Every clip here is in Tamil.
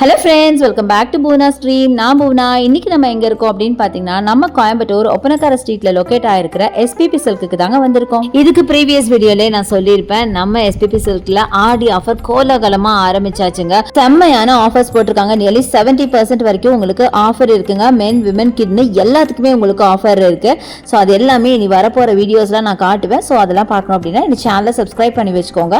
Hello friends welcome back to Poona stream நான் பூனா இன்னைக்கு நம்ம எங்க இருக்கோம் அப்படின்னு பாத்தீங்கன்னா நம்ம கோயம்புத்தூர் ஒப்பனக்கார ஸ்ட்ரீட்ல லொக்கேட் ஆயிருக்கிற எஸ்பிபி சில்க்கு தாங்க வந்திருக்கோம். இதுக்கு ப்ரீவியஸ் வீடியோல நான் சொல்லியிருப்பேன் நம்ம எஸ்பிபி சில்க்ல ஆடி ஆஃபர் கோலாகலமாக ஆரம்பிச்சாச்சுங்க. செம்மையான ஆஃபர்ஸ் போட்டிருக்காங்க. நியர்லி செவன்டி பர்சன்ட் வரைக்கும் உங்களுக்கு ஆஃபர் இருக்குங்க. மென் விமன் கிட்னு எல்லாத்துக்குமே உங்களுக்கு ஆஃபர் இருக்கு. ஸோ அது எல்லாமே இனி வரப்போற வீடியோஸ்லாம் நான் காட்டுவேன். ஸோ அதெல்லாம் பார்க்கணும் அப்படின்னா இந்த சேனலை சப்ஸ்கிரைப் பண்ணி வச்சுக்கோங்க.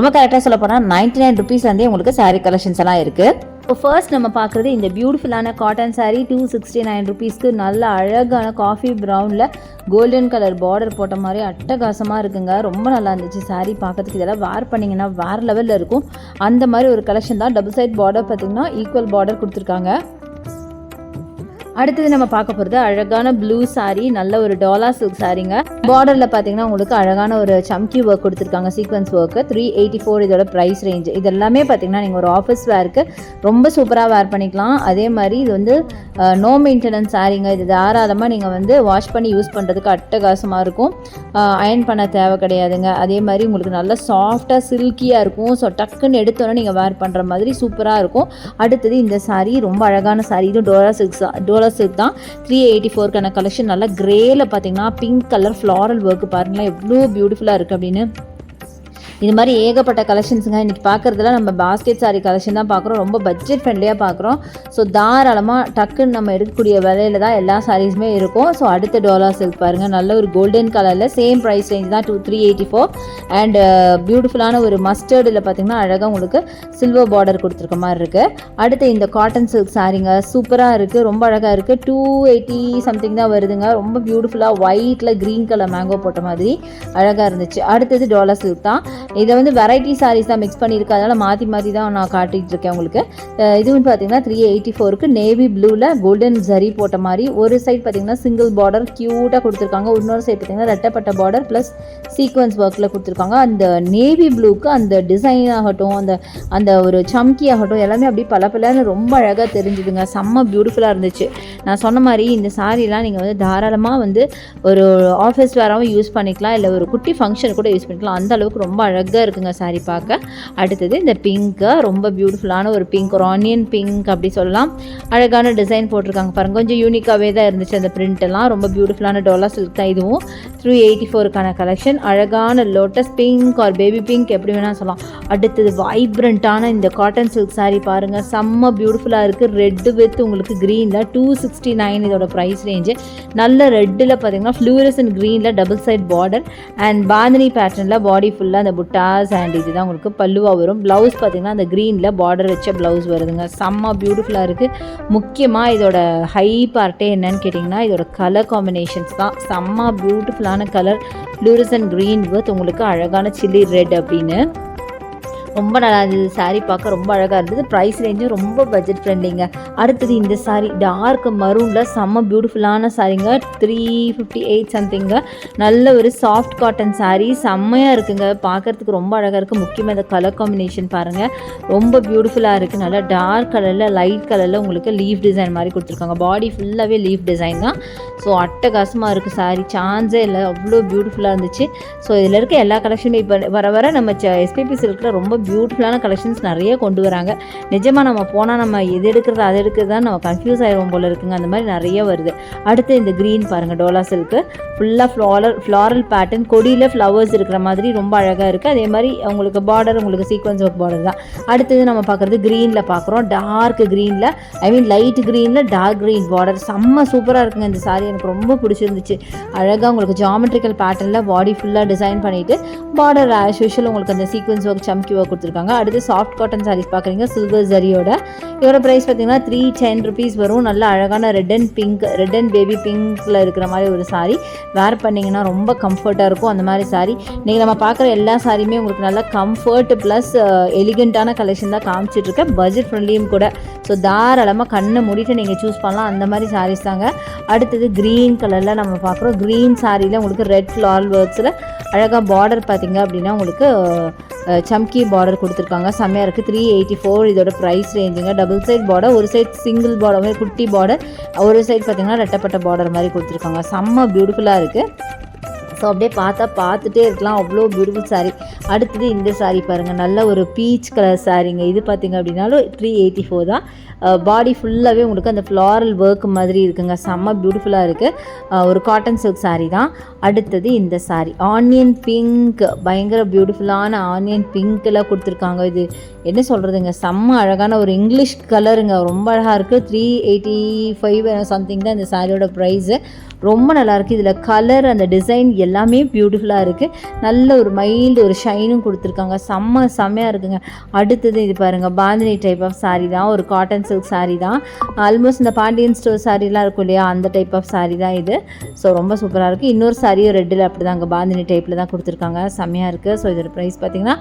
ரொம்ப கரெக்டாக சொல்ல போனால் நைன்டி நைன் ருபீஸ்லேருந்தே உங்களுக்கு saree கலெக்ஷன்ஸ் எல்லாம் இருக்குது இப்போ ஃபர்ஸ்ட் நம்ம பார்க்குறது இந்த பியூட்டிஃபுல்லான cotton sari two sixty nine ருபீஸ்க்கு நல்ல அழகான காஃபி ப்ரௌனில் கோல்டன் கலர் பார்டர் போட்ட மாதிரி அட்டகாசமாக இருக்குங்க. ரொம்ப நல்லா இருந்துச்சு சாரீ பார்க்கறதுக்கு. இதெல்லாம் வேர் பண்ணிங்கன்னா வேறு லெவலில் இருக்கும். அந்த மாதிரி ஒரு கலெக்ஷன் தான் டபுள் சைட் பார்டர் பார்த்தீங்கன்னா ஈக்குவல் பார்டர் கொடுத்துருக்காங்க. அடுத்தது நம்ம பார்க்க போகிறது அழகான ப்ளூ saree நல்ல ஒரு டாலா சில்க் சாரீங்க பார்டரில் பார்த்தீங்கன்னா உங்களுக்கு அழகான ஒரு சம்கி ஒர்க் கொடுத்துருக்காங்க sequence work three eighty four இதோட ப்ரைஸ் ரேஞ்ச் இது எல்லாமே பார்த்தீங்கன்னா நீங்கள் ஒரு ஆஃபீஸ் வேர்க்கு ரொம்ப சூப்பராக வேர் பண்ணிக்கலாம். அதே மாதிரி இது வந்து நோ மெயின்டெனன்ஸ் சாரீங்க இது தாராளமாக நீங்கள் வந்து வாஷ் பண்ணி யூஸ் பண்ணுறதுக்கு அட்டகாசமாக இருக்கும். அயன் பண்ண தேவை கிடையாதுங்க. அதே மாதிரி உங்களுக்கு நல்ல சாஃப்டாக சில்கியாக இருக்கும். ஸோ டக்குன்னு எடுத்தோன்னே நீங்கள் வேர் பண்ணுற மாதிரி சூப்பராக இருக்கும். அடுத்தது இந்த சாரீ ரொம்ப அழகான saree. இதுவும் டோலா சில்க்ஸ் டோலா சில்க் தான். த்ரீ எயிட்டி ஃபோர்க்கான கலெக்ஷன் நல்லா கிரேல பார்த்தீங்கன்னா பிங்க் கலர் ஃப்ளாரல் ஒர்க் பாருங்களேன். எவ்வளோ பியூட்டிஃபுல்லாக இருக்குது அப்படின்னு. இது மாதிரி ஏகப்பட்ட கலெக்ஷன்ஸுங்க இன்றைக்கி பார்க்குறதுல நம்ம பாஸ்கெட் சாரி கலெக்ஷன் தான் பார்க்குறோம் ரொம்ப பட்ஜெட் ஃப்ரெண்ட்லியாக பார்க்குறோம் ஸோ தாராளமாக டக்குன்னு நம்ம எடுக்கக்கூடிய விலையில தான் எல்லா சாரீஸுமே இருக்கும். ஸோ அடுத்த டாலர் சில்க் பாருங்கள் நல்ல ஒரு கோல்டன் கலரில் சேம் ப்ரைஸ் ரேஞ்ச் தான் two three eighty four and பியூட்டிஃபுல்லான ஒரு மஸ்டர்டில் பார்த்தீங்கன்னா அழகாக உங்களுக்கு சில்வர் பார்டர் கொடுத்துருக்க மாதிரி இருக்குது அடுத்து இந்த காட்டன் சில்க் சாரீங்க சூப்பராக இருக்குது ரொம்ப அழகாக இருக்குது டூ எயிட்டி சம்திங் தான் வருதுங்க. ரொம்ப பியூட்டிஃபுல்லாக ஒயிட்டில் க்ரீன் கலர் மேங்கோ போட்ட மாதிரி அழகாக இருந்துச்சு. அடுத்தது டாலர் சில்க் தான். இதை வந்து வெரைட்டி சாரீஸ் தான் மிக்ஸ் பண்ணியிருக்கேன் அதனால் மாற்றி மாற்றி தான் நான் காட்டிகிட்டு இருக்கேன் உங்களுக்கு இது இதுவும் பார்த்தீங்கன்னா த்ரீ எயிட்டி ஃபோருக்கு நேவி ப்ளூவில் கோல்டன் ஜரி போட்ட மாதிரி. ஒரு சைட் பார்த்தீங்கன்னா சிங்கிள் பார்டர் க்யூட்டாக கொடுத்துருக்காங்க. இன்னொரு சைட் பார்த்தீங்கன்னா ரெட்டப்பட்ட பார்டர் ப்ளஸ் சீக்வன்ஸ் ஒர்க்கில் கொடுத்துருக்காங்க. அந்த நேவி ப்ளூக்கு அந்த டிசைன் ஆகட்டும் அந்த அந்த ஒரு சம்கி ஆகட்டும் எல்லாமே அப்படியே பல பலன்னு ரொம்ப அழகாக தெரிஞ்சுதுங்க. செம்ம பியூட்டிஃபுல்லாக இருந்துச்சு. நான் சொன்ன மாதிரி இந்த சாரீலாம் நீங்கள் வந்து தாராளமாக வந்து ஒரு ஆஃபீஸ் வேறாகவும் யூஸ் பண்ணிக்கலாம். இல்லை ஒரு குட்டி ஃபங்க்ஷன் கூட யூஸ் பண்ணிக்கலாம். அந்த அளவுக்கு ரொம்ப அழகாக இருக்குங்க சாரீ பார்க்க. அடுத்தது இந்த பிங்க்கு ரொம்ப பியூட்டிஃபுல்லான ஒரு பிங்க் ஒரு ஆனியன் பிங்க் அப்படி சொல்லலாம். அழகான டிசைன் போட்டிருக்காங்க பாருங்க. கொஞ்சம் யூனிக்காகவே தான் இருந்துச்சு அந்த பிரிண்ட்டெல்லாம் ரொம்ப பியூட்டிஃபுல்லான டோலா சில்க் தான் இதுவும். த்ரீ எயிட்டி ஃபோருக்கான கலெக்ஷன் அழகான lotus pink or baby pink எப்படி வேணால் சொல்லலாம். அடுத்தது வைப்ரண்ட்டான இந்த காட்டன் சில்க் சாரீ பாருங்கள் செம்ம பியூட்டிஃபுல்லாக இருக்குது ரெட்டு வித் உங்களுக்கு க்ரீனில் டூ சிக்ஸ்டி நைன் இதோட ப்ரைஸ் ரேஞ்சு நல்ல ரெட்டில் பார்த்தீங்கன்னா ஃப்ளூரஸ் அண்ட் க்ரீனில் double side border and bandhani பேட்டர்னில் பாடி ஃபுல்லாக அந்த புட்டாஸ் அண்ட் இதுதான் உங்களுக்கு பல்லுவாக வரும். ப்ளவுஸ் பார்த்தீங்கன்னா அந்த க்ரீனில் பார்டர் வச்ச ப்ளவுஸ் வருதுங்க. செம்ம பியூட்டிஃபுல்லாக இருக்குது முக்கியமாக இதோட ஹை பார்ட்டே என்னன்னு கேட்டிங்கன்னா இதோட கலர் காம்பினேஷன்ஸ் தான். செம்ம பியூட்டிஃபுல்லான கலர் ஃப்ளூரசன் க்ரீன் வித் உங்களுக்கு அழகான சில்லி ரெட் அப்படின்னு ரொம்ப நல்லா இருந்தது. saree பார்க்க ரொம்ப அழகாக இருந்தது. ப்ரைஸ் ரேஞ்சும் ரொம்ப பட்ஜெட் ஃப்ரெண்ட்லிங்க அடுத்தது இந்த saree டார்க் மரூனில் செம்ம பியூட்டிஃபுல்லான சாரீங்க த்ரீ ஃபிஃப்டி எயிட் சம்திங்க நல்ல ஒரு சாஃப்ட் காட்டன் saree. செம்மையாக இருக்குங்க. பார்க்கறதுக்கு ரொம்ப அழகாக இருக்குது முக்கியமாக இந்த கலர் காம்பினேஷன் பாருங்கள் ரொம்ப பியூட்டிஃபுல்லாக இருக்குது நல்லா டார்க் கலரில் லைட் கலரில் உங்களுக்கு லீஃப் டிசைன் மாதிரி கொடுத்துருக்காங்க. பாடி ஃபுல்லாகவே லீஃப் டிசைன் தான். ஸோ அட்டகாசமாக இருக்குது saree. சான்ஸே இல்லை. அவ்வளோ பியூட்டிஃபுல்லாக இருந்துச்சு. ஸோ இதில் இருக்க எல்லா கலெக்ஷனும் இப்போ வர வர நம்ம எஸ்பிபி சில்கில் ரொம்ப பியூட்டிஃபுல்லான கலெக்ஷன்ஸ் நிறைய கொண்டு வராங்க. நிஜமாக நம்ம போனால் நம்ம எது எடுக்கிறது அது எடுக்கிறது தான் நம்ம கன்ஃபியூஸ் ஆகிடுவோம் போல இருக்குங்க. அந்த மாதிரி நிறைய வருது. அடுத்து இந்த க்ரீன் பாருங்கள் டோலா சில்க்கு ஃபுல்லாக ஃப்ளாரல் ஃப்ளாரல் பேட்டர்ன் கொடியில் ஃப்ளவர்ஸ் இருக்கிற மாதிரி ரொம்ப அழகாக இருக்குது அதே மாதிரி உங்களுக்கு பார்டர் உங்களுக்கு சீக்வன்ஸ் ஒர்க் பார்டர் தான். அடுத்தது நம்ம பார்க்குறது க்ரீனில் பார்க்குறோம். டார்க் க்ரீனில் ஐ மீன் லைட் க்ரீனில் டார்க் க்ரீன் பார்டர் செம்ம சூப்பராக இருக்குங்க இந்த சாரி எனக்கு ரொம்ப பிடிச்சிருந்துச்சு. அழகாக உங்களுக்கு ஜாமெட்ரிக்கல் பேட்டர்னில் பாடி ஃபுல்லாக டிசைன் பண்ணிவிட்டு பார்டர் ஆஸ் யூஷுவல் உங்களுக்கு அந்த சீக்வன்ஸ் ஒர்க் சம்கி ஒர்க் கொடுத்துருக்காங்க. அடுத்து சாஃப்ட் காட்டன் சாரீஸ் பார்க்குறீங்க. சில்வர் ஜரியோட இதோட ப்ரைஸ் பார்த்தீங்கன்னா த்ரீ டென் ருபீஸ் வரும். நல்ல அழகான red and pink red and baby பிங்க்கில் இருக்கிற மாதிரி ஒரு சாரீ வேர் பண்ணிங்கன்னா ரொம்ப கம்ஃபர்ட்டாக இருக்கும் அந்த மாதிரி சாரீ நீங்கள் நம்ம பார்க்குற எல்லா சாரியுமே உங்களுக்கு நல்ல கம்ஃபர்ட் ப்ளஸ் எலிகண்ட்டான கலெக்ஷன் தான் காமிச்சிட்ருக்கேன். பட்ஜெட் ஃப்ரெண்ட்லியும் கூட. ஸோ தாராளமாக கண்ணை மூடிட்டு நீங்கள் சூஸ் பண்ணலாம். அந்த மாதிரி சாரீஸ் தாங்க. அடுத்தது க்ரீன் கலரில் நம்ம பார்க்குறோம். க்ரீன் சாரியில் உங்களுக்கு ரெட் ஃப்ளார் ஒர்க்ஸில் அழகாக பார்டர் பார்த்தீங்க அப்படின்னா உங்களுக்கு சம்கி பார்டர் கொடுத்துருக்காங்க. செம்மையாக இருக்குது த்ரீ எயிட்டி ஃபோர் இதோட ப்ரைஸ் ரேஞ்சுங்க டபுள் சைட் பார்டர் ஒரு சைட் சிங்கிள் பார்டர் மாதிரி குட்டி பார்டர் ஒரு சைட் பார்த்தீங்கன்னா ரெட்டப்பட்ட பார்டர் மாதிரி கொடுத்துருக்காங்க. செம்ம பியூட்டிஃபுல்லாக இருக்குது ஸோ அப்படியே பார்த்தா பார்த்துட்டே இருக்கலாம். அவ்வளோ பியூட்டிஃபுல் saree. அடுத்தது இந்த saree பாருங்கள் நல்ல ஒரு பீச் கலர் சாரீங்க இது பார்த்தீங்க அப்படின்னாலும் த்ரீ எயிட்டி ஃபோர் தான். பாடி ஃபுல்லாகவே உங்களுக்கு அந்த ஃப்ளாரல் ஒர்க் மாதிரி இருக்குங்க. செம்ம பியூட்டிஃபுல்லாக இருக்குது ஒரு காட்டன் சில்க் சாரீ தான். அடுத்தது இந்த சாரீ ஆனியன் பிங்க் பயங்கர பியூட்டிஃபுல்லான ஆனியன் பிங்க்கில் கொடுத்துருக்காங்க. இது என்ன சொல்கிறதுங்க செம்ம அழகான ஒரு இங்கிலீஷ் கலருங்க ரொம்ப அழகாக இருக்குது த்ரீ எயிட்டி ஃபைவ் சம்திங் தான் இந்த சாரியோட ப்ரைஸு ரொம்ப நல்லாயிருக்கு. இதில் கலர் அந்த டிசைன் எல்லாமே பியூட்டிஃபுல்லாக இருக்குது நல்ல ஒரு மைல்டு ஒரு ஷைனும் கொடுத்துருக்காங்க. செம்ம செம்மையாக இருக்குங்க. அடுத்தது இது பாருங்கள் பாந்தினி டைப் ஆஃப் சாரீ தான். ஒரு காட்டன் சில்க் சாரீ தான். ஆல்மோஸ்ட் இந்த பாண்டியன் ஸ்டோர் சாரீலாம் இருக்கும் இல்லையா அந்த டைப் ஆஃப் சாரீ தான் இது. ஸோ ரொம்ப சூப்பராக இருக்குது இன்னொரு சாரியும் ரெட்டில் அப்படி தாங்க பாந்தினி டைப்பில் தான் கொடுத்துருக்காங்க. செம்மையாக இருக்குது ஸோ இதோட ப்ரைஸ் பார்த்தீங்கன்னா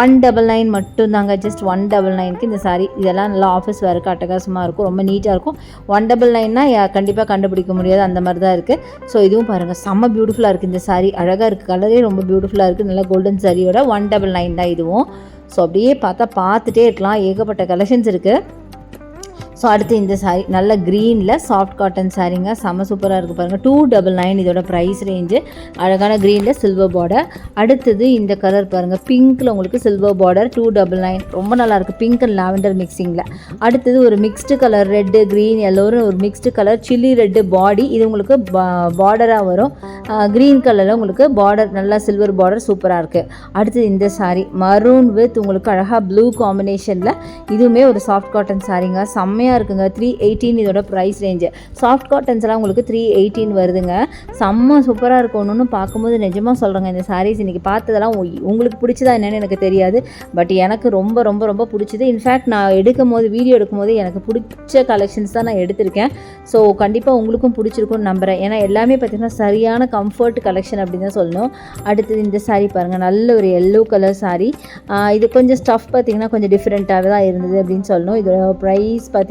ஒன் டபுள் நைன் மட்டும் தாங்க ஜஸ்ட் ஒன் டபுள் நைனுக்கு இந்த சாரீ இதெல்லாம் நல்லா ஆஃபீஸ் வேறு அட்டகாசமாக இருக்கும். ரொம்ப நீட்டாக இருக்கும். ஒன் டபுள் நைன்னா கண்டிப்பாக கண்டுபிடிக்க முடியாது. அந்த மாதிரி தான் இருக்குது ஸோ இதுவும் பாருங்கள் செம்ம பியூட்டிஃபுல்லாக இருக்குது இந்த saree அழகாக இருக்குது கலரே ரொம்ப பியூட்டிஃபுல்லாக இருக்குது நல்லா கோல்டன் சாரியோட ஒன் டபுள் நைன் தான் இதுவும். ஸோ அப்படியே பார்த்தா பார்த்துட்டே இருக்கலாம். ஏகப்பட்ட கலெக்ஷன்ஸ் இருக்குது ஸோ அடுத்து இந்த சாரி நல்ல க்ரீனில் சாஃப்ட் காட்டன் சாரீங்க செம்ம சூப்பராக இருக்குது பாருங்கள் டூ டபுள் நைன் இதோட ப்ரைஸ் ரேஞ்சு அழகான க்ரீனில் சில்வர் பார்டர் அடுத்தது இந்த கலர் பாருங்கள் பிங்க்கில் உங்களுக்கு silver border two double nine ரொம்ப நல்லாயிருக்கு பிங்க் அண்ட் லாவெண்டர் மிக்சிங்கில் அடுத்தது ஒரு மிக்ஸ்டு கலர் ரெட்டு க்ரீன் எல்லோரும் ஒரு mixed colour chilli red body இது உங்களுக்கு பார்டராக வரும். க்ரீன் கலரில் உங்களுக்கு பார்டர் நல்லா சில்வர் பார்டர் சூப்பராக இருக்குது அடுத்தது இந்த சாரீ மரூன் வித் உங்களுக்கு அழகாக ப்ளூ காம்பினேஷனில் இதுவுமே ஒரு சாஃப்ட் காட்டன் சாரீங்க செம்மையாக இருக்குங்க. த்ரீ எயிட்டீன் இதோட ப்ரைஸ் ரேஞ்சு சாஃப்ட் காட்டன்ஸ்லாம் உங்களுக்கு த்ரீ எயிட்டீன் வருதுங்க. செம்ம சூப்பராக இருக்கும். ஒன்று பார்க்கும்போது நிஜமாக சொல்கிறேங்க இந்த சாரீஸ் இன்றைக்கி பார்த்ததெல்லாம் உ- உங்களுக்கு பிடிச்சதா என்னென்னு எனக்கு தெரியாது. பட் எனக்கு ரொம்ப ரொம்ப ரொம்ப பிடிச்சது. இன்ஃபேக்ட் நான் எடுக்கும் போது வீடியோ எடுக்கும் போது எனக்கு பிடிச்ச கலெக்ஷன்ஸ் தான் நான் எடுத்திருக்கேன். ஸோ கண்டிப்பாக உங்களுக்கும் பிடிச்சிருக்கும்னு நம்புகிறேன் ஏன்னா எல்லாமே பார்த்திங்கன்னா சரியான கம்ஃபர்ட் கலெக்ஷன் அப்படின்னு தான் சொல்லணும். அடுத்தது இந்த சாரீ பாருங்கள் நல்ல ஒரு எல்லோ கலர் சாரீ இது கொஞ்சம் ஸ்டஃப் பார்த்திங்கன்னா கொஞ்சம் டிஃப்ரெண்ட்டாக தான் இருந்தது அப்படின்னு சொல்லணும். இதோட price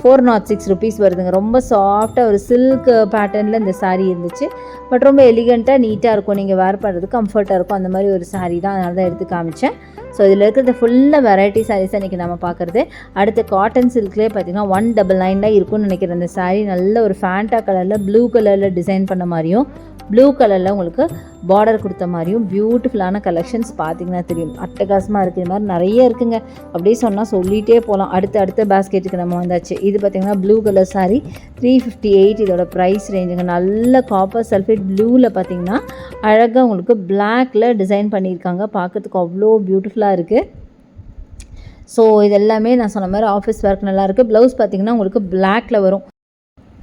four not six rupees வருதுங்க. ரொம்ப சாஃப்டாக ஒரு சில்க் பேட்டர்னில் இந்த சாரீ இருந்துச்சு. பட் ரொம்ப எலிகண்ட்டாக நீட்டாக இருக்கும். நீங்கள் வேர் பண்ணுறது கம்ஃபர்ட்டாக இருக்கும். அந்த மாதிரி ஒரு சாரீ தான் அதனால தான் எடுத்து காமிச்சேன். ஸோ இதில் இருக்கிறது ஃபுல்லாக வெரைட்டி சாரீஸ் இன்றைக்கி நம்ம பார்க்குறது. அடுத்து காட்டன் சில்க்லேயே பார்த்தீங்கன்னா ஒன் டபுள் நைனாக இருக்கும்னு நினைக்கிறேன். அந்த சாரீ நல்ல ஒரு ஃபேண்டா கலரில் ப்ளூ கலரில் டிசைன் பண்ண மாதிரியும் ப்ளூ கலரில் உங்களுக்கு பார்டர் கொடுத்த மாதிரியும் பியூட்டிஃபுல்லான கலெக்ஷன்ஸ் பார்த்தீங்கன்னா தெரியும். அட்டகாசமாக இருக்கிற மாதிரி நிறைய இருக்குங்க. அப்படியே சொன்னால் சொல்லிகிட்டே போகலாம் அடுத்த அடுத்த பேஸ்கெட்டுக்கு நம்ம வந்தாச்சு. இது பார்த்திங்கன்னா blue colour sari three fifty eight இதோட ப்ரைஸ் ரேஞ்சுங்க நல்ல காப்பர் சல்ஃபேட் ப்ளூவில் பார்த்தீங்கன்னா அழகாக உங்களுக்கு பிளாக்கில் டிசைன் பண்ணியிருக்காங்க. பார்க்கறதுக்கு அவ்வளோ பியூட்டிஃபுல்லாக இருக்குது ஸோ இது எல்லாமே நான் சொன்ன மாதிரி ஆஃபீஸ் ஒர்க் நல்லா இருக்குது ப்ளவுஸ் பார்த்திங்கன்னா உங்களுக்கு பிளாக்கில் வரும்.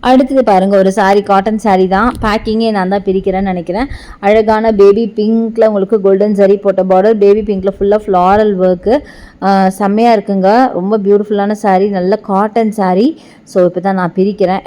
அடுத்தது பாருங்கள் ஒரு சாரீ காட்டன் saree தான். பேக்கிங்கே நான் தான் பிரிக்கிறேன்னு நினைக்கிறேன். அழகான பேபி பிங்க்கில் உங்களுக்கு கோல்டன் சரி போட்ட பார்டர் பேபி பிங்க்கில் ஃபுல்லாக ஃப்ளாரல் ஒர்க்கு செம்மையாக இருக்குங்க. ரொம்ப பியூட்டிஃபுல்லான saree நல்ல காட்டன் saree. ஸோ இப்போ தான் நான் பிரிக்கிறேன்.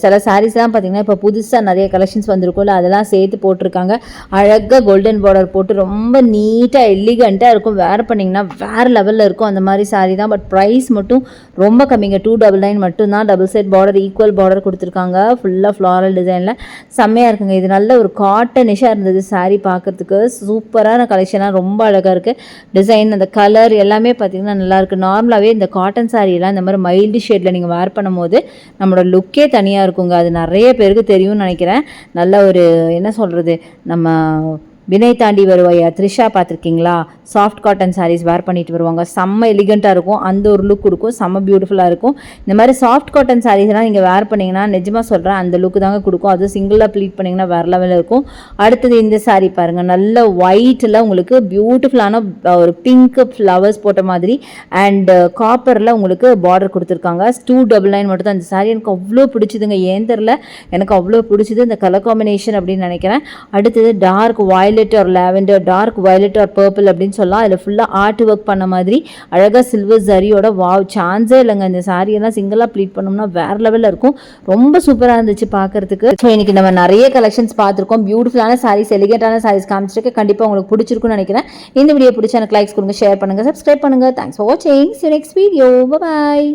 சில சாரீஸ்லாம் பார்த்தீங்கன்னா இப்போ புதுசாக நிறைய கலெக்ஷன்ஸ் வந்திருக்கும்ல அதெல்லாம் சேர்த்து போட்டிருக்காங்க. அழகாக கோல்டன் பார்டர் போட்டு ரொம்ப நீட்டாக எலிகண்ட்டாக இருக்கும். வேர் பண்ணிங்கன்னா வேறு லெவலில் இருக்கும் அந்த மாதிரி saree தான். பட் ப்ரைஸ் மட்டும் ரொம்ப கம்மிங்க. டூ டபுள் நைன் மட்டும்தான். Double side border equal border கொடுத்துருக்காங்க. ஃபுல்லாக ஃப்ளாரல் டிசைனில் செம்மையாக இருக்குங்க. இது நல்ல ஒரு காட்டனிஷாக இருந்தது சாரீ பார்க்கறதுக்கு சூப்பரான கலெக்ஷனாக ரொம்ப அழகாக இருக்குது டிசைன் அந்த கலர் எல்லாமே பார்த்தீங்கன்னா நல்லாயிருக்கு நார்மலாகவே இந்த காட்டன் சாரீலாம் இந்த மாதிரி மைல்டு ஷேடில் நீங்கள் வேர் பண்ணும்போது நம்மளோட லுக்கே தனியாக இருக்குங்க. அது நிறைய பேருக்கு தெரியும்னு நினைக்கிறேன். நல்ல ஒரு என்ன சொல்கிறது நம்ம வினய் தாண்டி வருவாயா? த்ரிஷா பார்த்துருக்கீங்களா? சாஃப்ட் காட்டன் சாரீஸ் வேர் பண்ணிட்டு வருவாங்க. செம்ம எலிகண்ட்டாக இருக்கும். அந்த ஒரு லுக் கொடுக்கும். செம்ம பியூட்டிஃபுல்லாக இருக்கும். இந்த மாதிரி சாஃப்ட் காட்டன் சாரீஸ்லாம் நீங்கள் வேர் பண்ணிங்கன்னா நிஜமாக சொல்கிறேன் அந்த லுக்கு தாங்க கொடுக்கும். அது சிங்கிளாக ப்ளீட் பண்ணிங்கன்னா வேறு லெவலில் இருக்கும். அடுத்தது இந்த சாரீ பாருங்கள் நல்ல ஒயிட்டில் உங்களுக்கு பியூட்டிஃபுல்லான ஒரு பிங்க் ஃப்ளவர்ஸ் போட்ட மாதிரி அண்ட் காப்பரில் உங்களுக்கு பார்டர் கொடுத்துருக்காங்க. டூ டபுள் நைன் மட்டும் தான் அந்த சாரீ எனக்கு அவ்வளோ பிடிச்சதுங்க. ஏன் தெரில எனக்கு அவ்வளோ பிடிச்சது இந்த கலர் காம்பினேஷன் அப்படின்னு நினைக்கிறேன். அடுத்தது டார்க் வாயில் violet or lavender dark violet or purple அப்படின்னு சொல்லலாம். அதில் ஃபுல்லாக ஆர்ட் ஒர்க் பண்ண மாதிரி அழகாக சில்வர் சரியோட வாவ் சான்ஸே இல்லைங்க. இந்த சாரியெல்லாம் சிங்கிளாக ப்ளீட் பண்ணோம்னா வேறு லெவலில் இருக்கும். ரொம்ப சூப்பராக இருந்துச்சு பார்க்கறதுக்கு. ஸோ இன்றைக்கி நம்ம நிறைய கலெக்ஷன்ஸ் பார்த்துருக்கோம். பியூட்டிஃபுல்லான சாரீஸ் எலிகேட்டான சாரீஸ் காமிச்சிருக்கேன் கண்டிப்பாக உங்களுக்கு பிடிச்சிருக்கும்னு நினைக்கிறேன். இந்த வீடியோ பிடிச்ச எனக்கு லைக்ஸ் கொடுங்க ஷேர் பண்ணுங்கள் சப்ஸ்கிரைப் பண்ணுங்கள் தேங்க்ஸ் ஃபார் வாட்சிங் நெக்ஸ்ட் வீடியோ பாய்